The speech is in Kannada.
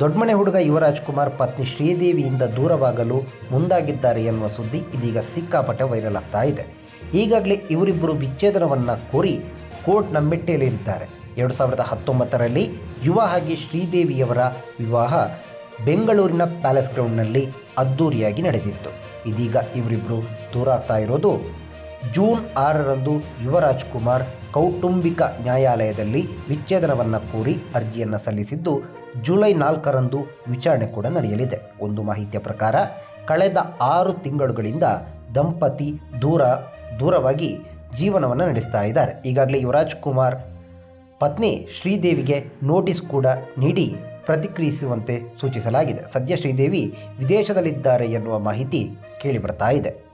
ದೊಡ್ಡಮನೆ ಹುಡುಗ ಯುವರಾಜ್ ಕುಮಾರ್ ಪತ್ನಿ ಶ್ರೀದೇವಿಯಿಂದ ದೂರವಾಗಲು ಮುಂದಾಗಿದ್ದಾರೆ ಎನ್ನುವ ಸುದ್ದಿ ಇದೀಗ ಸಿಕ್ಕಾಪಟ್ಟೆ ವೈರಲ್ ಆಗ್ತಾ ಇದೆ. ಈಗಾಗಲೇ ಇವರಿಬ್ಬರು ವಿಚ್ಛೇದನವನ್ನು ಕೋರಿ ಕೋರ್ಟ್ನ ಮೆಟ್ಟೇಲೇರಿದ್ದಾರೆ. ಎರಡು ಸಾವಿರದ ಹತ್ತೊಂಬತ್ತರಲ್ಲಿ ಯುವ ಹಾಗೆ ಶ್ರೀದೇವಿಯವರ ವಿವಾಹ ಬೆಂಗಳೂರಿನ ಪ್ಯಾಲೇಸ್ ಗ್ರೌಂಡ್ನಲ್ಲಿ ಅದ್ದೂರಿಯಾಗಿ ನಡೆದಿತ್ತು. ಇದೀಗ ಇವರಿಬ್ಬರು ದೂರ ಆಗ್ತಾ ಇರೋದು ಜೂನ್ ಆರರಂದು ಯುವರಾಜ್ ಕುಮಾರ್ ಕೌಟುಂಬಿಕ ನ್ಯಾಯಾಲಯದಲ್ಲಿ ವಿಚ್ಛೇದನವನ್ನು ಕೋರಿ ಅರ್ಜಿಯನ್ನು ಸಲ್ಲಿಸಿದ್ದು, ಜುಲೈ ನಾಲ್ಕರಂದು ವಿಚಾರಣೆ ಕೂಡ ನಡೆಯಲಿದೆ. ಒಂದು ಮಾಹಿತಿಯ ಪ್ರಕಾರ, ಕಳೆದ ಆರು ತಿಂಗಳುಗಳಿಂದ ದಂಪತಿ ದೂರ, ದೂರವಾಗಿ ಜೀವನವನ್ನು ನಡೆಸ್ತಾ ಇದ್ದಾರೆ. ಈಗಾಗಲೇ ಯುವರಾಜ್ ಕುಮಾರ್ ಪತ್ನಿ ಶ್ರೀದೇವಿಗೆ ನೋಟಿಸ್ ಕೂಡ ನೀಡಿ ಪ್ರತಿಕ್ರಿಯಿಸುವಂತೆ ಸೂಚಿಸಲಾಗಿದೆ. ಸದ್ಯ ಶ್ರೀದೇವಿ ವಿದೇಶದಲ್ಲಿದ್ದಾರೆ ಎನ್ನುವ ಮಾಹಿತಿ ಕೇಳಿಬರ್ತಾ ಇದೆ.